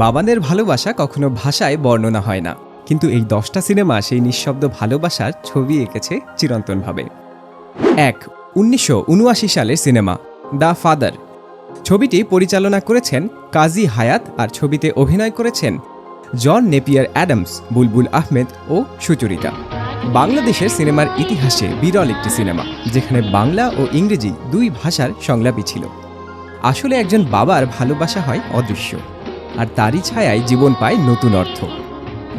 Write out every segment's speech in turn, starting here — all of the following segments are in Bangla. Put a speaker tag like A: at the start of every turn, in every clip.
A: বাবানের ভালোবাসা কখনো ভাষায় বর্ণনা হয় না, কিন্তু এই দশটা সিনেমা সেই নিঃশব্দ ভালোবাসার ছবি এঁকেছে চিরন্তনভাবে। এক, উনিশশো সালের সিনেমা, দ্য ফাদার। ছবিটি পরিচালনা করেছেন কাজী হায়াত আর ছবিতে অভিনয় করেছেন John Napier Adams, Bulbul Ahmed ও সুচরিতা। বাংলাদেশের সিনেমার ইতিহাসে বিরল একটি সিনেমা, যেখানে বাংলা ও ইংরেজি দুই ভাষার সংলাপই ছিল। আসলে একজন বাবার ভালোবাসা হয় অদৃশ্য, আর তারই ছায়ায় জীবন পায় নতুন অর্থ।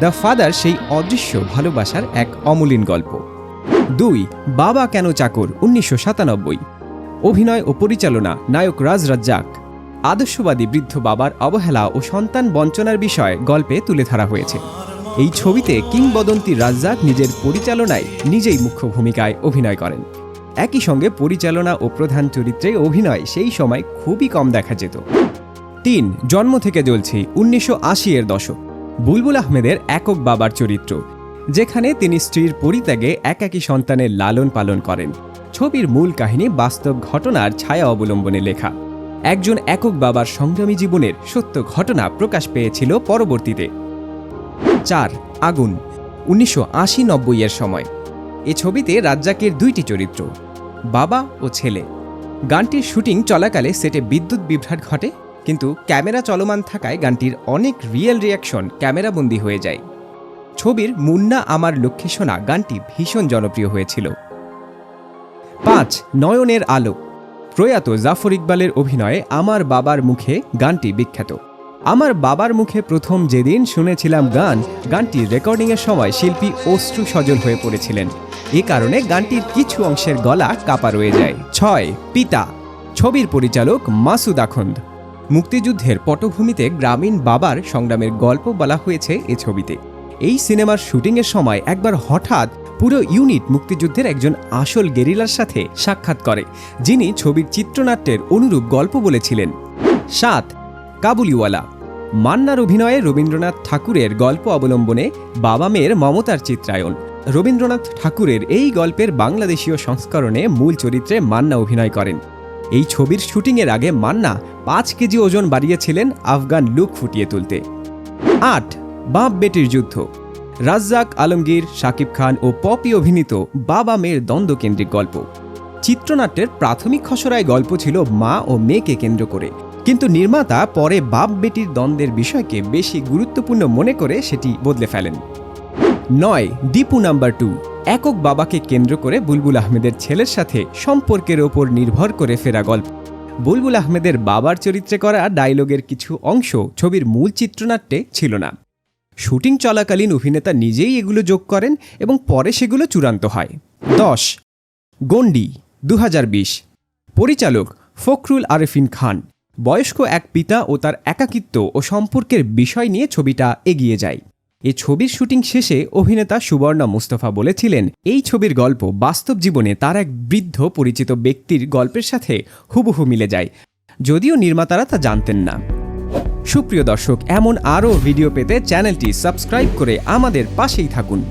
A: দ্য ফাদার সেই অদৃশ্য ভালোবাসার এক অমূলীন গল্প। দুই, বাবা কেন চাকর? উনিশশো সাতানব্বই। অভিনয় ও পরিচালনা নায়ক রাজ রাজ্জাক। আদর্শবাদী বৃদ্ধ বাবার অবহেলা ও সন্তান বঞ্চনার বিষয় গল্পে তুলে ধরা হয়েছে। এই ছবিতে কিংবদন্তি রাজ্জাক নিজের পরিচালনায় নিজেই মুখ্য ভূমিকায় অভিনয় করেন। একই সঙ্গে পরিচালনা ও প্রধান চরিত্রে অভিনয় সেই সময় খুবই কম দেখা যেত। তিন, জন্ম থেকে জ্বলছি উনিশশো আশি এর দশক। বুলবুল আহমেদের একক বাবার চরিত্র, যেখানে তিনি স্ত্রীর পরিত্যাগে একাকী সন্তানের লালন পালন করেন। ছবির মূল কাহিনী বাস্তব ঘটনার ছায়া অবলম্বনে লেখা। একজন একক বাবার সংগ্রামী জীবনের সত্য ঘটনা প্রকাশ পেয়েছিল পরবর্তীতে। চার, আগুন, উনিশশো আশি নব্বই এর সময়। এ ছবিতে রাজ্জাকের দুইটি চরিত্র বাবা ও ছেলে। গানটির শুটিং চলাকালে সেটে বিদ্যুৎ বিভ্রাট ঘটে, কিন্তু ক্যামেরা চলমান থাকায় গানটির অনেক রিয়েল রিয়াকশন ক্যামেরাবন্দি হয়ে যায়। ছবির মুন্না আমার লক্ষ্মী সোনা গানটি ভীষণ জনপ্রিয় হয়েছিল। পাঁচ, নয়নের আলো। প্রয়াত জাফর ইকবালের অভিনয়ে আমার বাবার মুখে গানটি বিখ্যাত। আমার বাবার মুখে প্রথম যেদিন শুনেছিলাম গান, গানটি রেকর্ডিংয়ের সময় শিল্পী অশ্রু সজল হয়ে পড়েছিলেন। এ কারণে গানটির কিছু অংশের গলা কাপা রয়ে যায়। ছয়, পিতা। ছবির পরিচালক মাসুদ আখন্দ। মুক্তিযুদ্ধের পটভূমিতে গ্রামীণ বাবার সংগ্রামের গল্প বলা হয়েছে এ ছবিতে। এই সিনেমার শুটিংয়ের সময় একবার হঠাৎ পুরো ইউনিট মুক্তিযুদ্ধের একজন আসল গেরিলার সাথে সাক্ষাৎ করে, যিনি ছবির চিত্রনাট্যের অনুরূপ গল্প বলেছিলেন। সাত, কাবুলিওয়ালা। মান্নার অভিনয়ে রবীন্দ্রনাথ ঠাকুরের গল্প অবলম্বনে বাবা মেয়ের মমতার চিত্রায়ন রবীন্দ্রনাথ ঠাকুরের এই গল্পের বাংলাদেশীয় সংস্করণে মূল চরিত্রে মান্না অভিনয় করেন। এই ছবির শুটিংয়ের আগে মান্না পাঁচ কেজি ওজন বাড়িয়েছিলেন আফগান লুক ফুটিয়ে তুলতে। আট, বাপ বেটির যুদ্ধ। রাজ্জাক, আলমগীর, শাকিব খান ও পপি অভিনীত বাবা মেয়ের দ্বন্দ্বকেন্দ্রিক গল্প। চিত্রনাট্যের প্রাথমিক খসড়ায় গল্প ছিল মা ও মেয়েকে কেন্দ্র করে। কিন্তু নির্মাতা পরে বাপ বেটির দ্বন্দ্বের বিষয়কে বেশি গুরুত্বপূর্ণ মনে করে সেটি বদলে ফেলেন। নয়, দীপু নাম্বার টু, একক বাবাকে কেন্দ্র করে বুলবুল আহমেদের ছেলের সাথে সম্পর্কের ওপর নির্ভর করে ফেরা গল্প। বুলবুল আহমেদের বাবার চরিত্রে করা ডায়লগের কিছু অংশ ছবির মূল চিত্রনাট্যে ছিল না। শুটিং চলাকালীন অভিনেতা নিজেই এগুলো যোগ করেন এবং পরে সেগুলো চূড়ান্ত হয়। দশ গন্ডি দু হাজার বিশ। পরিচালক ফখরুল আরেফিন খান। বয়স্ক এক পিতা ও তার একাকিত্ব ও সম্পর্কের বিষয় নিয়ে ছবিটা এগিয়ে যায়। এ ছবির শুটিং শেষে অভিনেতা সুবর্ণা মুস্তফা বলেছিলেন, এই ছবির গল্প বাস্তব জীবনে তার এক বৃদ্ধ পরিচিত ব্যক্তির গল্পের সাথে হুবহু মিলে যায়। যদিও নির্মাতারা তা জানতেন না। সুপ্রিয় দর্শক, এমন আরও ভিডিও পেতে চ্যানেলটি সাবস্ক্রাইব করে আমাদের পাশেই থাকুন।